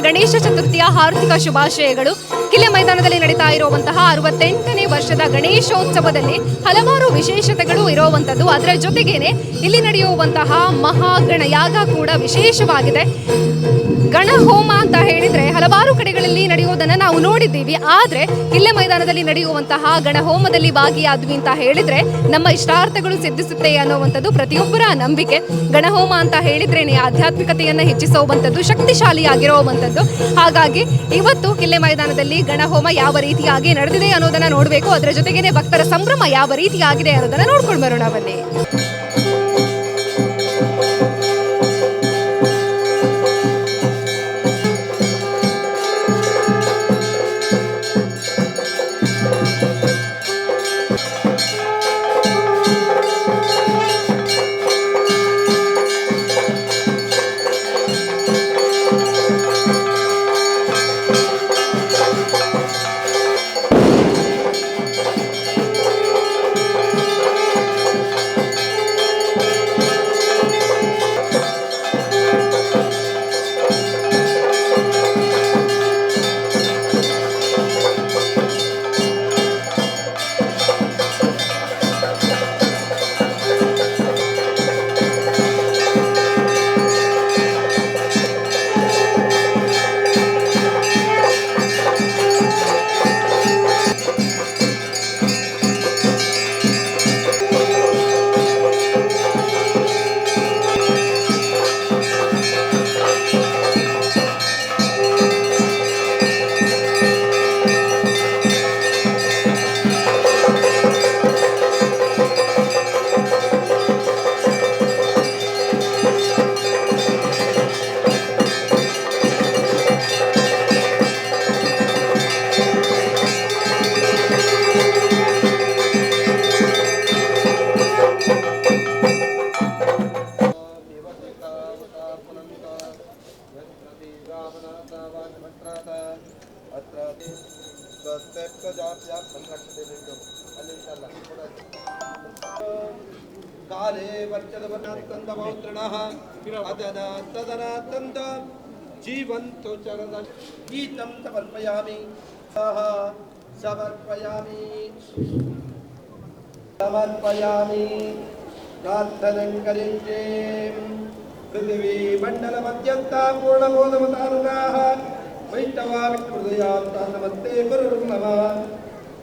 ಗಣೇಶ ಚತುರ್ಥಿಯ ಹಾರ್ದಿಕ ಶುಭಾಶಯಗಳು. ಕಿಲೆ ಮೈದಾನದಲ್ಲಿ ನಡೀತಾ ಇರುವಂತಹ ಅರವತ್ತೆಂಟನೇ ವರ್ಷದ ಗಣೇಶೋತ್ಸವದಲ್ಲಿ ಹಲವಾರು ವಿಶೇಷತೆಗಳು ಇರುವಂತದ್ದು. ಅದರ ಜೊತೆಗೇನೆ ಇಲ್ಲಿ ನಡೆಯುವಂತಹ ಮಹಾಗಣಯಾಗ ಕೂಡ ವಿಶೇಷವಾಗಿದೆ. ಗಣ ಹೋಮ ಅಂತ ಹೇಳಿದ್ರೆ ಹಲವಾರು ಕಡೆಗಳಲ್ಲಿ ನಡೆಯುವುದನ್ನ ನಾವು ನೋಡಿದ್ದೀವಿ. ಆದ್ರೆ ಇಲ್ಲೇ ಮೈದಾನದಲ್ಲಿ ನಡೆಯುವಂತಹ ಗಣ ಹೋಮದಲ್ಲಿ ಭಾಗಿಯಾದ್ವಿ ಅಂತ ಹೇಳಿದ್ರೆ ನಮ್ಮ ಇಷ್ಟಾರ್ಥಗಳು ಸಿದ್ಧಿಸುತ್ತೆ ಅನ್ನುವಂಥದ್ದು ಪ್ರತಿಯೊಬ್ಬರ ನಂಬಿಕೆ. ಗಣಹೋಮ ಅಂತ ಹೇಳಿದ್ರೇನೆ ಆಧ್ಯಾತ್ಮಿಕತೆಯನ್ನು ಹೆಚ್ಚಿಸುವಂಥದ್ದು, ಶಕ್ತಿಶಾಲಿಯಾಗಿರುವಂಥದ್ದು. ಹಾಗಾಗಿ ಇವತ್ತು ಕಿಲ್ಲೆ ಮೈದಾನದಲ್ಲಿ ಗಣಹೋಮ ಯಾವ ರೀತಿಯಾಗಿ ನಡೆದಿದೆ ಅನ್ನೋದನ್ನ ನೋಡಬೇಕು. ಅದರ ಜೊತೆಗೆ ಭಕ್ತರ ಸಂಭ್ರಮ ಯಾವ ರೀತಿ ಆಗಿದೆ ಅನ್ನೋದನ್ನ ನೋಡ್ಕೊಂಡು ಬರೋಣ ಬನ್ನಿ. జీవంతో చరద గీతం సమర్పయామి సమర్పయామి సమర్పయామి ప్రార్థనం కరించే पृथिवीमण्डलमत्यन्ता पूर्णबोधमतानुगाः वैष्णवाविहृदयां तां नमस्ते गुरुर् नमः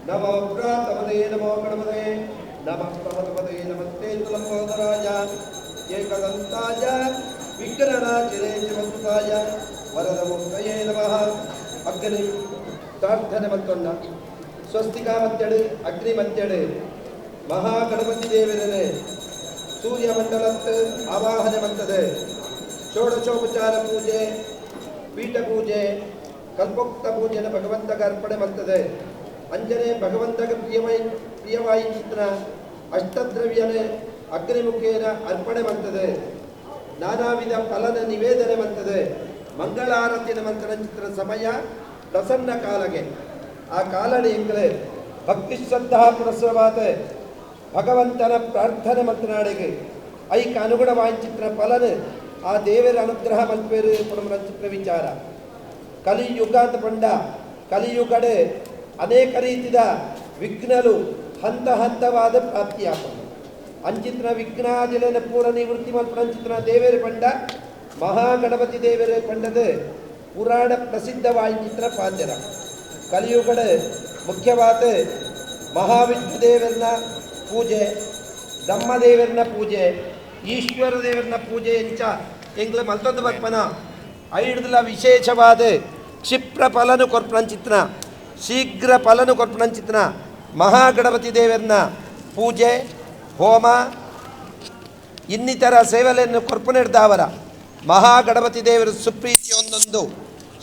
नमो प्रातपदे नमो गणपदे नमः प्रपदपदे नमस्ते तुलम्बोधराय एकदन्ताय ತುಲಂಬೋಧರಾಯ ಏಕದಂತಾಯ ವಿಘ್ನನಾಚಿರೇ ಶಿವಸುತಾಯ ವರದ ಮುಕ್ತಯೇ ನಮಃ ಅಗ್ನಿ ಪ್ರಾರ್ಥನೆ ಮತ್ತೊಂಡ ಸ್ವಸ್ತಿಕಾ ಮತ್ತೆಡು ಅಗ್ನಿ ಮತ್ತೆಡು ಮಹಾಗಣಪತಿ ದೇವರನೆ ಸೂರ್ಯ ಮಂಡಲತ್ತು ಆವಾಹನೆ ಮಂತದೆ ಷೋಡಶೋಪಚಾರ ಪೂಜೆ ಪೀಠ ಪೂಜೆ ಕಲ್ಪೋಕ್ತ ಪೂಜೆನ ಭಗವಂತಗೆ ಅರ್ಪಣೆ ಮಾಡ್ತದೆ ಅಂಜನೆ ಭಗವಂತಗೆ ಪ್ರಿಯಮೈ ಪ್ರಿಯವಾಯಿ ಚಿತ್ರ ಅಷ್ಟದ್ರವ್ಯನೆ ಅಗ್ನಿಮುಖೇನ ಅರ್ಪಣೆ ಮಾಡ್ತದೆ ನಾನಾ ವಿಧ ಫಲನ ನಿವೇದನೆ ಮಾಡ್ತದೆ ಮಂಗಳಾರತಿ ಮಂತ್ರ ಸಮಯ ಪ್ರಸನ್ನ ಕಾಲಗೆ. ಆ ಕಾಲಡಿ ಎಂಗಲೆ ಭಕ್ತಿ ಶ್ರದ್ಧಾ ಪುರಸ್ಸರವಾದ ಭಗವಂತನ ಪ್ರಾರ್ಥನೆ ಮಂತ್ರಾಡಿಗೆ ಐಕ ಅನುಗುಣವಾದ ಚಿತ್ರ ಫಲನ, ಆ ದೇವರ ಅನುಗ್ರಹ ಮಲ್ಪೇರು ಪುನಮ ಚಿತ್ರ ವಿಚಾರ. ಕಲಿಯುಗ ಅಂತ ಪಂಡ, ಕಲಿಯುಗಡೆ ಅನೇಕ ರೀತಿಯ ವಿಘ್ನಲು ಹಂತ ಹಂತವಾದ ಪ್ರಾಪ್ತಿಯಾಪನ. ಅಂಚಿತ್ರ ವಿಘ್ನಾದಿಲನ ಪೂರ ನಿವೃತ್ತಿ ಮಲ್ಪಂಚಿತ್ರ ದೇವೇರ ಪಂಡ ಮಹಾಗಣಪತಿ ದೇವರ ಪಂಡದ ಪುರಾಣ ಪ್ರಸಿದ್ಧವಾದ ಚಿತ್ರ ಪಾಂಜರ ಕಲಿಯುಗಡ ಮುಖ್ಯವಾದ ಮಹಾವಿಷ್ಣು ದೇವರನ್ನ ಪೂಜೆ ಬ್ರಹ್ಮದೇವರನ್ನ ಪೂಜೆ, ಈಶ್ವರ ದೇವರನ್ನ ಪೂಜೆ ಎಂಚ ಎಂಗ್ಲ ಮಲ್ತೊಂದು ಬರ್ಪನ ಐಡ್ದಲ ವಿಶೇಷವಾದ ಕ್ಷಿಪ್ರ ಫಲನು ಕೊರ್ಪಣಂಚಿತ್ರ ಶೀಘ್ರ ಫಲನು ಕೊರ್ಪಣಂಚಿತ್ರ ಮಹಾಗಣಪತಿ ದೇವರನ್ನ ಪೂಜೆ ಹೋಮ, ಇನ್ನಿತರ ಸೇವಲೆಯನ್ನು ಕೊರ್ಪನೆಡ್ದಾವರ ಮಹಾಗಣಪತಿ ದೇವರ ಸುಪ್ರೀತಿ ಒಂದೊಂದು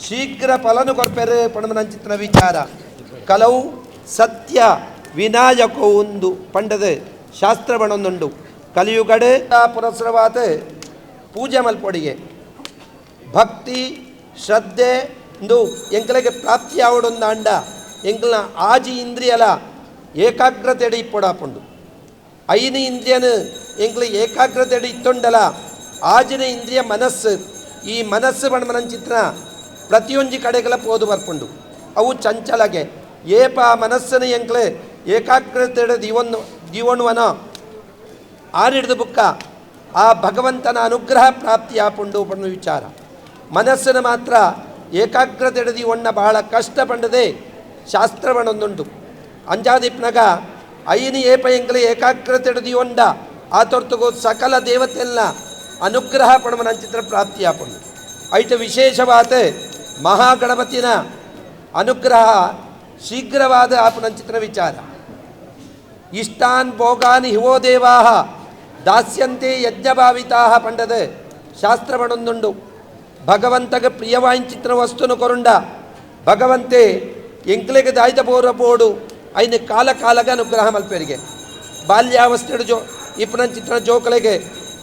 ಶೀಘ್ರ ಫಲನು ಕೊರ್ಪೆರೆ ಪಣಮನಂಚಿತನ ವಿಚಾರ. ಕಲವು ಸತ್ಯ ವಿನಾಯಕ ಒಂದು ಪಂಡದ ಶಾಸ್ತ್ರವಣೊಂದುಂಡು ಕಲಿಯುಗಡೆ ಪುರಸ್ಸರವಾದ ಪೂಜೆ ಮಲ್ಪೊಡಿಗೆ. ಭಕ್ತಿ, ಶ್ರದ್ಧೆ ಇಂದು ಎಂಕಲೆಗೆ ಪ್ರಾಪ್ತಿ ಆವಡೊಂದು ಅಂಡ ಎಂಕಲ್ನ ಆಜಿ ಇಂದ್ರಿಯಲ ಏಕಾಗ್ರತೆಡೆ ಇಪ್ಪೊಡಾಪುಂಡು. ಐನ ಇಂದ್ರಿಯನು ಎಂಕ್ಲ ಏಕಾಗ್ರತೆಡೆ ಇತ್ತೊಂಡಲ. ಆಜಿನ ಇಂದ್ರಿಯ ಮನಸ್ಸು, ಈ ಮನಸ್ಸು ಚಿತ್ರನ ಪ್ರತಿಯೊಂದು ಕಡೆಗಳ ಪೋದು ಬರ್ಕೊಂಡು ಅವು ಚಂಚಲಗೆ. ಏಪ ಮನಸ್ಸನ ಎಂಕ್ಲೆ ಏಕಾಗ್ರತೆ ದಿವೊಂದು, ದಿವೊಣುವನ? ಆರಿಡ್ದು ಬುಕ್ಕ, ಆ ಭಗವಂತನ ಅನುಗ್ರಹ ಪ್ರಾಪ್ತಿ ಆಪುಂಡು ಪಣ್ಣು ವಿಚಾರ. ಮನಸ್ಸನ್ನು ಮಾತ್ರ ಏಕಾಗ್ರತೆ ಒಣ್ಣ ಬಹಳ ಕಷ್ಟ ಪಂಡದೆ ಶಾಸ್ತ್ರವನ್ನೊಂದುಂಟು ಅಂಜಾದಿಪ್ನಗ ಐನಿ ಏಪ ಎಂಗ್ಲೆ ಏಕಾಗ್ರತೆ ಹಿಡಿದು ಒಂಡ ಆ ತೊರ್ತುಗು ಸಕಲ ದೇವತೆಲ್ಲ ಅನುಗ್ರಹ ಪಣಮನ ಚಿತ್ರ ಪ್ರಾಪ್ತಿಯಾಪುಂಡು ಐಟ ವಿಶೇಷವಾದ ಮಹಾಗಣಪತಿನ ಅನುಗ್ರಹ ಶೀಘ್ರವಾದ ಆಪುನಂಚಿತ್ರ ವಿಚಾರ ಇಷ್ಟಾನ್ ಭೋಗಾನ್ ಹಿವೋ ದೇವಾಹ ದಾಸ್ಯಂತೆ ಯಜ್ಞಭಾವಿತಾ ಪಂಡದ ಶಾಸ್ತ್ರವಣೊಂದುಂಡು ಭಗವಂತಗ ಪ್ರಿಯವಾಯಿನ ವಸ್ತುನು ಕೊರುಂಡ ಭಗವಂತೆ ಎಂಕ್ಲೆಗೆ ದಾಯ್ತ ಬೋರ ಐನ ಕಾಲ ಕಾಲಗ ಅನುಗ್ರಹ ಮಲ್ಪೇರಿಗೆ. ಬಾಲ್ಯಾವಸ್ಥೆಡು ಜೋ ಇಪ್ಪನ ಜೋ ಜೋಕಲೆಗೆ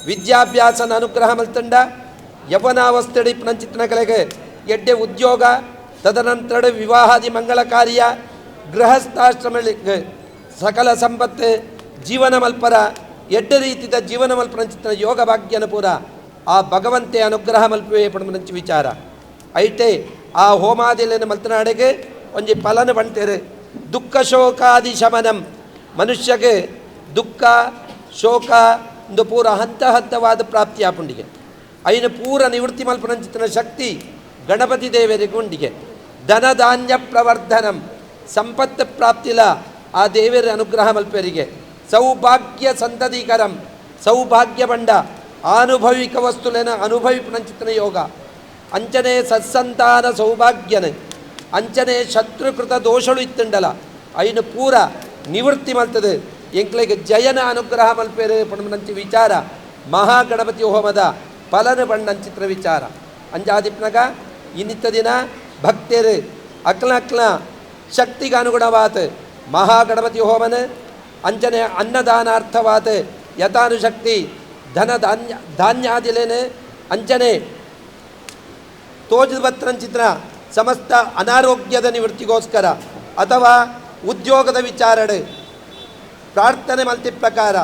ವಿದ್ಯಾಭ್ಯಾಸನ ಅನುಗ್ರಹ ಮಲ್ತಂಡ ಯವನಾವಸ್ಥೆಡು ಇಪ್ಪನ ಕಲೆಗೆ ಎಡ್ಡೆ ಉದ್ಯೋಗ ತದನಂತರ ವಿವಾಹಾದಿ ಮಂಗಳ ಕಾರ್ಯ ಗೃಹಸ್ಥಾಶ್ರಮ ಸಕಲ ಸಂಪತ್ತು, ಜೀವನ ಮಲ್ಪರ, ಎಡ್ಡೆ ರೀತಿದ ಜೀವನ ಮಲ್ಪನ ಚಿತ್ರ ಯೋಗ ಭಾಗ್ಯನ ಪೂರ ಆ ಭಗವಂತೆ ಅನುಗ್ರಹ ಮಲ್ಪುವೆ ಪಡಮನಂಚಿ ವಿಚಾರ. ಐಟೆ ಆ ಹೋಮಾದಿಲೇನ ಮಲ್ತನಾಡೆಗೆ ಒಂಜಿ ಫಲನ ಬಂಟೇರು ದುಃಖ ಶೋಕಾದಿ ಶಮನಂ. ಮನುಷ್ಯಗೆ ದುಃಖ, ಶೋಕ ಒಂದು ಪೂರ ಹಂತ ಹಂತವಾದ ಪ್ರಾಪ್ತಿ ಆಪುಂಡಿಗೆ ಐನ ಪೂರ ನಿವೃತ್ತಿ ಮಲ್ಪನಂಚಿತನ ಶಕ್ತಿ ಗಣಪತಿ ದೇವರಿಗೆ ಉಂಡಿಗೆ. ಧನ ಧಾನ್ಯ ಪ್ರವರ್ಧನಂ. ಸಂಪತ್ತು ಪ್ರಾಪ್ತಿಲ ಆ ದೇವರ ಅನುಗ್ರಹ ಮಲ್ಪರಿಗೆ. ಸೌಭಾಗ್ಯ ಸಂತದೀಕರಂ. ಸೌಭಾಗ್ಯ ಬಂಡ ಆನುಭವಿಕ ವಸ್ತುಲೇನ ಅನುಭವಿಪನಂಚಿತನ ಯೋಗ. ಅಂಚನೆ ಸತ್ಸಂತಾನ ಸೌಭಾಗ್ಯನ. ಅಂಚನೆ ಶತ್ರುಕೃತ ದೋಷಳು ಇತ್ತುಂಡಲ. ಅಯ್ಯನ ಪೂರ ನಿವೃತ್ತಿ ಮಲ್ತದೆ. ಎಂಕ್ಲೆಗೆ ಜಯನ ಅನುಗ್ರಹ ಮಲ್ಪೇರೆ ಪಣಮನಂಚಿ ವಿಚಾರ. ಮಹಾಗಣಪತಿ ಹೋಮದ ಫಲನ ಬಣ್ಣಂಚಿತ್ರ ವಿಚಾರ. ಅಂಜಾದಿಪ್ನಗ, ಇನ್ನಿತ್ತ ದಿನ ಭಕ್ತರು, ಅಕ್ಲ ಅಕ್ಲ ಶಕ್ತಿಗೆ ಅನುಗುಣವಾದ ಮಹಾಗಣಪತಿ ಹೋಮನ ಅಂಜನೆ ಅನ್ನದಾನಾರ್ಥವಾತ. ಯಥಾನುಶಕ್ತಿ, ಧನ ಧಾನ್ಯ, ಧಾನ್ಯಾದಿಲೇನೆ ಅಂಚನೆ ತೋಜದ ಚಿತ್ರ ಸಮಸ್ತ ಅನಾರೋಗ್ಯದ ನಿವೃತ್ತಿಗೋಸ್ಕರ ಅಥವಾ ಉದ್ಯೋಗದ ವಿಚಾರಣೆ, ಪ್ರಾರ್ಥನೆ ಮಲ್ತಿ ಪ್ರಕಾರ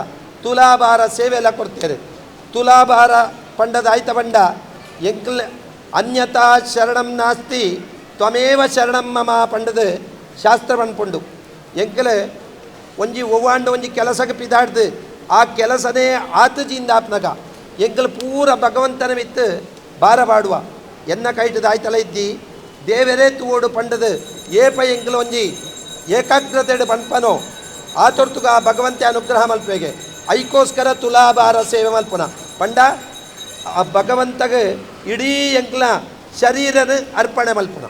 ತುಲಾಭಾರ ಸೇವೆ ಎಲ್ಲ ಕೊಡ್ತೇನೆ. ತುಲಾಭಾರ ಪಂಡದ ಆಯ್ತ ಪಂಡ, ಎಂಕ್ಲ ಅನ್ಯತಾ ಶರಣಂ ನಾಸ್ತಿ, ತ್ವಮೇವ ಶರಣಂ ಮಮ ಪಂಡದ ಶಾಸ್ತ್ರ ಪಂಡ್ಪುಂಡು ಎಂಕಲೆ ಒಂಜಿ ಒವ್ವಾಂಡ ಒಂಜಿ ಕೆಲಸಕ್ಕೆ ಪಿದಾಡ್ದು, ಆ ಕೆಲಸನೇ ಆತಜಿಯಿಂದ ಆಪ್ನಗ. ಪೂರ ಭಗವಂತನ ವಿತ್ತು ಭಾರ ಬಾಡುವ ಎನ್ನ ಕೈಟದ ಆಯ್ತಲ್ಲ ಇದ್ದಿ? ದೇವರೇ ತೂವೋಡು ಪಂಡದ ಏಪ ಎಂಗ್ಲೊಂಜಿ ಒಂಜಿ, ಏಕಾಗ್ರತೆಡು ಪಂಪನೋ ಆ ತೊರ್ತುಗ ಆ ಭಗವಂತೆ ಅನುಗ್ರಹ ಮಲ್ಪೆಗೆ. ಐಕೋಸ್ಕರ ತುಲಾಭಾರ ಸೇವೆ ಮಲ್ಪುನ. ಪಂಡ, ಆ ಭಗವಂತಗ ಇಡೀ ಎಂಗ್ಲ ಶರೀರನ ಅರ್ಪಣೆ ಮಲ್ಪುನ.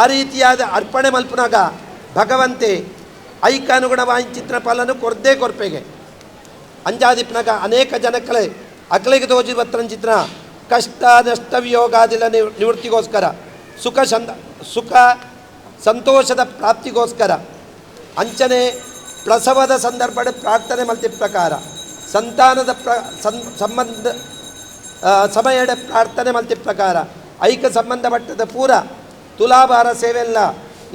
ಆ ರೀತಿಯಾದ ಅರ್ಪಣೆ ಮಲ್ಪನಾಗ ಭಗವಂತೆ ಐಕಾನುಗುಣವಾಗಿ ಚಿತ್ರ ಫಲನು ಕೊರ್ದೇ ಕೊರ್ಪೆಗೆ. ಅಂಜಾದಿಪ್ನಾಗ ಅನೇಕ ಜನಕ್ಕಳೆ ಅಕ್ಲೆಗೆ ತೋಜಿ ಬತ್ತನ ಚಿತ್ರ ಕಷ್ಟ ನಷ್ಟ ವಿಯೋಗಾದಿಲ ನಿವ್, ನಿವೃತ್ತಿಗೋಸ್ಕರ, ಸುಖ ಸಂದ ಸುಖ ಸಂತೋಷದ ಪ್ರಾಪ್ತಿಗೋಸ್ಕರ, ಅಂಚನೆ ಪ್ರಸವದ ಸಂದರ್ಭದ ಪ್ರಾರ್ಥನೆ ಮಲ್ತಿ ಪ್ರಕಾರ, ಸಂತಾನದ ಪ್ರ, ಸಂ, ಸಂಬಂಧ ಸಮಯದ ಪ್ರಾರ್ಥನೆ ಮಲ್ತಿ ಪ್ರಕಾರ, ಐಕ ಸಂಬಂಧಪಟ್ಟದ ಪೂರ ತುಲಾಭಾರ ಸೇವೆಲ್ಲ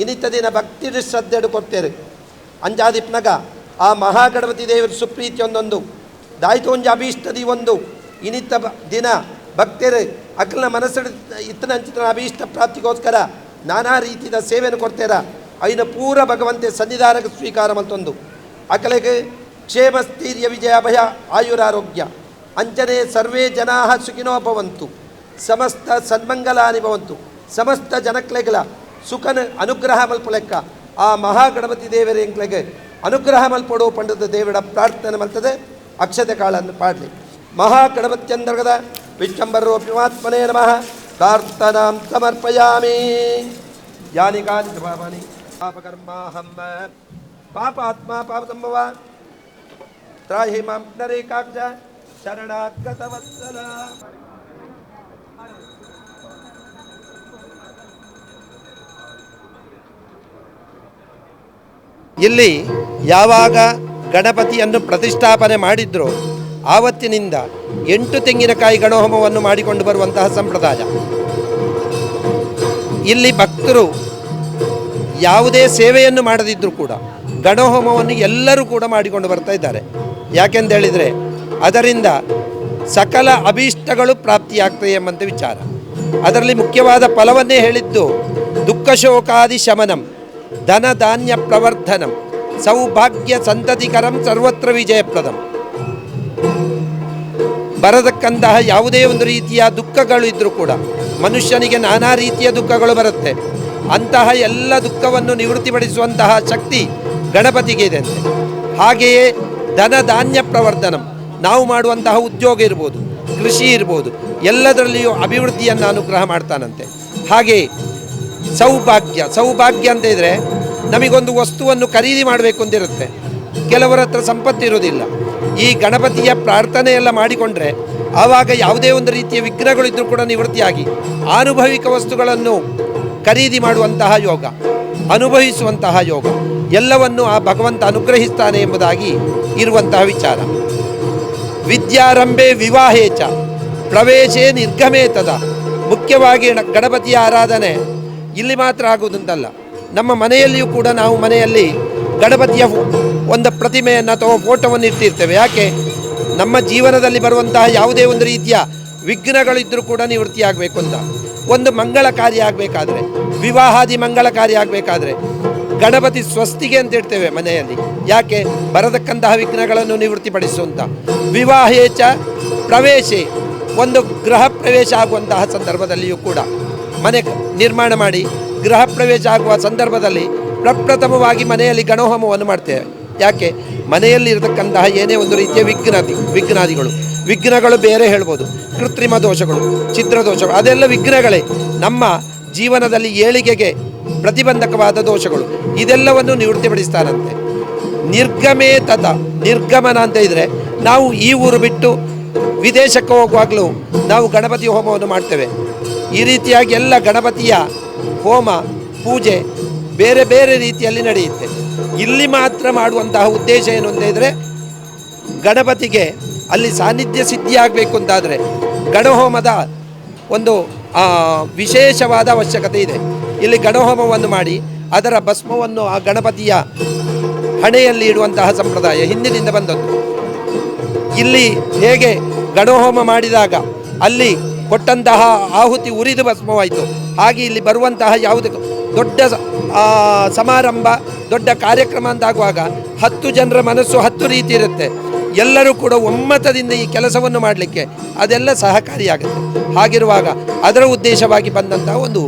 ಇನಿತ ದಿನ ಭಕ್ತಿ ಶ್ರದ್ಧೆಡು ಕೊಡ್ತೇವೆ ಅಂಜಾದಿಪ್ನಗ ಆ ಮಹಾಗಣಪತಿ ದೇವರ ಸುಪ್ರೀತಿ ಒಂದೊಂದು ದಾಯಿತೋಂಜ ಅಭೀಷ್ಟದಿ ಒಂದು ಇನಿತ ದಿನ ಭಕ್ತರು ಅಕಲನ ಮನಸ್ಸು ಇತ್ತನ ಅಂಚಿತನ ಅಭೀಷ್ಟ ಪ್ರಾಪ್ತಿಗೋಸ್ಕರ ನಾನಾ ರೀತಿಯ ಸೇವೆಯನ್ನು ಕೊಡ್ತೇರ? ಐನ ಪೂರ ಭಗವಂತೆ ಸನ್ನಿಧಾನಕ್ಕೆ ಸ್ವೀಕಾರ ಮಲ್ತೊಂದು ಅಕಲೆಗೆ ಕ್ಷೇಮ, ಸ್ಥೈರ್ಯ, ವಿಜಯ, ಭಯ, ಆಯುರಾರೋಗ್ಯ. ಅಂಚನೆ ಸರ್ವೇ ಜನಾ ಸುಖಿನೋ ಭವಂತು. ಸಮಸ್ತ ಸನ್ಮಂಗಲಾನಿ ಭವಂತು. ಸಮಸ್ತ ಜನಕ್ಲೆಗಳ ಸುಖನ ಅನುಗ್ರಹ ಮಲ್ಪಲೆಕ್ಕ. ಆ ಮಹಾಗಣಪತಿ ದೇವರ ಎಂಕ್ಲೆಗೆ ಅನುಗ್ರಹ ಮಲ್ಪಡೋ ಪಂಡದ ದೇವರ ಪ್ರಾರ್ಥನೆ ಮಲ್ತದೆ. ಅಕ್ಷತೆ ಕಾಳನ್ನು ಪಾಡಲಿ. ಮಹಾಗಣಪತ್ಯಂತರ್ಗದ ವಿಶ್ವಂಬರೋಪಿಮಾತ್ಮನೇ ನಮಃ ಪ್ರಾರ್ಥನಾಂ ಸಮರ್ಪಯಾಮಿ ಯಾನಿ ಕಾನಿ ಪಾಪಾನಿ ಪಾಪಕರ್ಮಾಹಂ ಪಾಪಾತ್ಮ ಪಾಪಸಂಭವ ತ್ರಾಹಿ ಮಾಂ ನರೇಕಾಕ್ಷ ಶರಣಾಗತವತ್ಸಲ ಇಲ್ಲಿ ಯಾವಾಗ ಗಣಪತಿಯನ್ನು ಪ್ರತಿಷ್ಠಾಪನೆ ಮಾಡಿದ್ರೋ ಆವತ್ತಿನಿಂದ ಎಂಟು ತೆಂಗಿನಕಾಯಿ ಗಣಹೋಮವನ್ನು ಮಾಡಿಕೊಂಡು ಬರುವಂತಹ ಸಂಪ್ರದಾಯ. ಇಲ್ಲಿ ಭಕ್ತರು ಯಾವುದೇ ಸೇವೆಯನ್ನು ಮಾಡದಿದ್ದರೂ ಕೂಡ ಗಣಹೋಮವನ್ನು ಎಲ್ಲರೂ ಕೂಡ ಮಾಡಿಕೊಂಡು ಬರ್ತಾ ಇದ್ದಾರೆ. ಯಾಕೆಂದೇಳಿದರೆ ಅದರಿಂದ ಸಕಲ ಅಭೀಷ್ಟಗಳು ಪ್ರಾಪ್ತಿಯಾಗ್ತವೆ ಎಂಬಂಥ ವಿಚಾರ. ಅದರಲ್ಲಿ ಮುಖ್ಯವಾದ ಫಲವನ್ನೇ ಹೇಳಿದ್ದು ದುಃಖ ಶೋಕಾದಿ ಶಮನಂ ಧನ ಧಾನ್ಯ ಪ್ರವರ್ಧನಂ, ಸೌಭಾಗ್ಯ ಸಂತತಿಕರಂ ಸರ್ವತ್ರ ವಿಜಯಪ್ರದಂ. ಬರತಕ್ಕಂತಹ ಯಾವುದೇ ಒಂದು ರೀತಿಯ ದುಃಖಗಳು ಇದ್ದರೂ ಕೂಡ ಮನುಷ್ಯನಿಗೆ ನಾನಾ ರೀತಿಯ ದುಃಖಗಳು ಬರುತ್ತೆ. ಅಂತಹ ಎಲ್ಲ ದುಃಖವನ್ನು ನಿವೃತ್ತಿಪಡಿಸುವಂತಹ ಶಕ್ತಿ ಗಣಪತಿಗೆ ಇದೆ ಅಂತೆ. ಹಾಗೆಯೇ ಧನ ಧಾನ್ಯ ಪ್ರವರ್ಧನಂ, ನಾವು ಮಾಡುವಂತಹ ಉದ್ಯೋಗ ಇರ್ಬೋದು, ಕೃಷಿ ಇರ್ಬೋದು, ಎಲ್ಲದರಲ್ಲಿಯೂ ಅಭಿವೃದ್ಧಿಯನ್ನು ಅನುಗ್ರಹ ಮಾಡ್ತಾನಂತೆ. ಹಾಗೆ ಸೌಭಾಗ್ಯ ಸೌಭಾಗ್ಯ ಅಂತ ಇದ್ರೆ ನಮಗೊಂದು ವಸ್ತುವನ್ನು ಖರೀದಿ ಮಾಡಬೇಕು ಅಂತಿರುತ್ತೆ. ಕೆಲವರ ಹತ್ರ ಸಂಪತ್ತು ಇರೋದಿಲ್ಲ ಈ ಗಣಪತಿಯ ಪ್ರಾರ್ಥನೆ ಎಲ್ಲ ಮಾಡಿಕೊಂಡ್ರೆ ಆವಾಗ ಯಾವುದೇ ಒಂದು ರೀತಿಯ ವಿಘ್ನಗಳಿದ್ದರೂ ಕೂಡ ನಿವೃತ್ತಿಯಾಗಿ ಆನುಭವಿಕ ವಸ್ತುಗಳನ್ನು ಖರೀದಿ ಮಾಡುವಂತಹ ಯೋಗ, ಅನುಭವಿಸುವಂತಹ ಯೋಗ, ಎಲ್ಲವನ್ನು ಆ ಭಗವಂತ ಅನುಗ್ರಹಿಸ್ತಾನೆ ಎಂಬುದಾಗಿ ಇರುವಂತಹ ವಿಚಾರ. ವಿದ್ಯಾರಂಭೆ ವಿವಾಹೇ ಚ, ಪ್ರವೇಶೇ ನಿರ್ಗಮೇ ತದ. ಮುಖ್ಯವಾಗಿ ಗಣಪತಿಯ ಆರಾಧನೆ ಇಲ್ಲಿ ಮಾತ್ರ ಆಗುವುದಂತಲ್ಲ. ನಮ್ಮ ಮನೆಯಲ್ಲಿಯೂ ಕೂಡ ನಾವು ಮನೆಯಲ್ಲಿ ಗಣಪತಿಯ ಒಂದು ಪ್ರತಿಮೆಯನ್ನು ಅಥವಾ ಫೋಟೋವನ್ನು ಇಟ್ಟಿರ್ತೇವೆ. ಯಾಕೆ? ನಮ್ಮ ಜೀವನದಲ್ಲಿ ಬರುವಂತಹ ಯಾವುದೇ ಒಂದು ರೀತಿಯ ವಿಘ್ನಗಳಿದ್ದರೂ ಕೂಡ ನಿವೃತ್ತಿಯಾಗಬೇಕು ಅಂತ. ಒಂದು ಮಂಗಳ ಕಾರ್ಯ ಆಗಬೇಕಾದ್ರೆ, ವಿವಾಹಾದಿ ಮಂಗಳ ಕಾರ್ಯ ಆಗಬೇಕಾದ್ರೆ ಗಣಪತಿ ಸ್ವಸ್ತಿಗೆ ಅಂತ ಇಡ್ತೇವೆ ಮನೆಯಲ್ಲಿ. ಯಾಕೆ? ಬರತಕ್ಕಂತಹ ವಿಘ್ನಗಳನ್ನು ನಿವೃತ್ತಿಪಡಿಸುವಂತ ವಿವಾಹೇಚ ಪ್ರವೇಶೆ. ಒಂದು ಗೃಹ ಪ್ರವೇಶ ಆಗುವಂತಹ ಸಂದರ್ಭದಲ್ಲಿಯೂ ಕೂಡ ಮನೆ ನಿರ್ಮಾಣ ಮಾಡಿ ಗೃಹ ಪ್ರವೇಶ ಆಗುವ ಸಂದರ್ಭದಲ್ಲಿ ಪ್ರಪ್ರಥಮವಾಗಿ ಮನೆಯಲ್ಲಿ ಗಣಹೋಮವನ್ನು ಮಾಡ್ತೇವೆ. ಯಾಕೆ? ಮನೆಯಲ್ಲಿ ಇರತಕ್ಕಂತಹ ಏನೇ ಒಂದು ರೀತಿಯ ವಿಘ್ನಾದಿ, ವಿಘ್ನಾದಿಗಳು, ವಿಘ್ನಗಳು ಬೇರೆ ಹೇಳ್ಬೋದು. ಕೃತ್ರಿಮ ದೋಷಗಳು ಚಿತ್ರ ದೋಷಗಳು, ಅದೆಲ್ಲ ವಿಘ್ನಗಳೇ. ನಮ್ಮ ಜೀವನದಲ್ಲಿ ಏಳಿಗೆಗೆ ಪ್ರತಿಬಂಧಕವಾದ ದೋಷಗಳು. ಇದೆಲ್ಲವನ್ನು ನಿವೃತ್ತಿಪಡಿಸ್ತಾರಂತೆ ನಿರ್ಗಮೇ ತತ, ನಿರ್ಗಮನ ಅಂತ ಇದ್ರೆ ನಾವು ಈ ಊರು ಬಿಟ್ಟು ವಿದೇಶಕ್ಕೆ ಹೋಗುವಾಗಲೂ ನಾವು ಗಣಪತಿ ಹೋಮವನ್ನು ಮಾಡ್ತೇವೆ. ಈ ರೀತಿಯಾಗಿ ಎಲ್ಲ ಗಣಪತಿಯ ಹೋಮ, ಪೂಜೆ ಬೇರೆ ಬೇರೆ ರೀತಿಯಲ್ಲಿ ನಡೆಯುತ್ತೆ. ಇಲ್ಲಿ ಮಾತ್ರ ಮಾಡುವಂತಹ ಉದ್ದೇಶ ಏನು ಅಂತ ಇದ್ರೆ ಗಣಪತಿಗೆ ಅಲ್ಲಿ ಸಾನ್ನಿಧ್ಯ ಸಿದ್ಧಿಯಾಗಬೇಕು ಅಂತಾದರೆ ಗಣಹೋಮದ ಒಂದು ವಿಶೇಷವಾದ ಅವಶ್ಯಕತೆ ಇದೆ. ಇಲ್ಲಿ ಗಣಹೋಮವನ್ನು ಮಾಡಿ, ಅದರ ಭಸ್ಮವನ್ನು ಆ ಗಣಪತಿಯ ಹಣೆಯಲ್ಲಿ ಇಡುವಂತಹ ಸಂಪ್ರದಾಯ ಹಿಂದಿನಿಂದ ಬಂದದ್ದು. ಇಲ್ಲಿ ಹೇಗೆ ಗಣಹೋಮ ಮಾಡಿದಾಗ ಅಲ್ಲಿ ಕೊಟ್ಟಂತಹ ಆಹುತಿ ಉರಿದು ಭಸ್ಮವಾಯಿತು. ಹಾಗೆ ಇಲ್ಲಿ ಬರುವಂತಹ ಯಾವುದೇ ದೊಡ್ಡ ಸಮಾರಂಭ, ದೊಡ್ಡ ಕಾರ್ಯಕ್ರಮ ಅಂತಾಗುವಾಗ ಹತ್ತು ಜನರ ಮನಸ್ಸು ಹತ್ತು ರೀತಿ ಇರುತ್ತೆ. ಎಲ್ಲರೂ ಕೂಡ ಒಮ್ಮತದಿಂದ ಈ ಕೆಲಸವನ್ನು ಮಾಡಲಿಕ್ಕೆ ಅದೆಲ್ಲ ಸಹಕಾರಿಯಾಗುತ್ತೆ. ಹಾಗಿರುವಾಗ ಅದರ ಉದ್ದೇಶವಾಗಿ ಬಂದಂತಹ ಒಂದು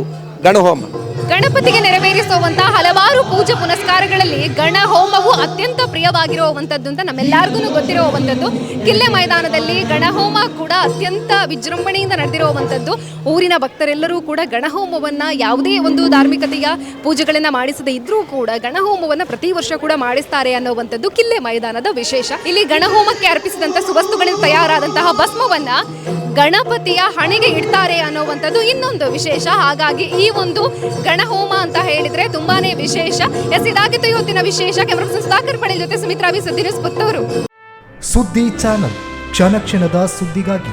ಗಣಹೋಮ. ಗಣಪತಿಗೆ ನೆರವೇರಿಸುವಂತ ಹಲವಾರು ಪೂಜೆ ಪುನಸ್ಕಾರಗಳಲ್ಲಿ ಗಣ ಹೋಮವು ಅತ್ಯಂತ ಪ್ರಿಯವಾಗಿರುವಂತದ್ದು ಅಂತ ನಮ್ಮೆಲ್ಲರಿಗೂ ಗೊತ್ತಿರುವಂತದ್ದು. ಕಿಲ್ಲೆ ಮೈದಾನದಲ್ಲಿ ಗಣಹೋಮ ಕೂಡ ಅತ್ಯಂತ ವಿಜೃಂಭಣೆಯಿಂದ ನಡೆದಿರುವಂಥದ್ದು ಊರಿನ ಭಕ್ತರೆಲ್ಲರೂ ಕೂಡ ಗಣಹೋಮವನ್ನ ಯಾವುದೇ ಒಂದು ಧಾರ್ಮಿಕತೆಯ ಪೂಜೆಗಳನ್ನ ಮಾಡಿಸದೇ ಇದ್ರೂ ಕೂಡ ಗಣಹೋಮವನ್ನ ಪ್ರತಿ ವರ್ಷ ಕೂಡ ಮಾಡಿಸ್ತಾರೆ ಅನ್ನುವಂಥದ್ದು ಕಿಲ್ಲೆ ಮೈದಾನದ ವಿಶೇಷ. ಇಲ್ಲಿ ಗಣಹೋಮಕ್ಕೆ ಅರ್ಪಿಸಿದಂತ ಸುವಸ್ತುಗಳಿಂದ ತಯಾರಾದಂತಹ ಭಸ್ಮವನ್ನ ಗಣಪತಿಯ ಹಣೆಗೆ ಇಡ್ತಾರೆ ಅನ್ನೋವಂಥದ್ದು ಇನ್ನೊಂದು ವಿಶೇಷ. ಹಾಗಾಗಿ ಈ ಒಂದು ಗಣಹೋಮ ಅಂತ ಹೇಳಿದ್ರೆ ತುಂಬಾನೇ ವಿಶೇಷ. ಎಸ್, ಇದಾಗಿತ್ತು ಇವತ್ತಿನ ವಿಶೇಷ. ಕ್ಯಾಮರಾ ಸುಧಾಕರ್ ಪಡೆ ಜೊತೆ ಸುಮಿತ್ರಾ ನ್ಯೂಸ್ ಸುದ್ದಿ ಚಾನಲ್ ಕ್ಷಣ ಕ್ಷಣದ ಸುದ್ದಿಗಾಗಿ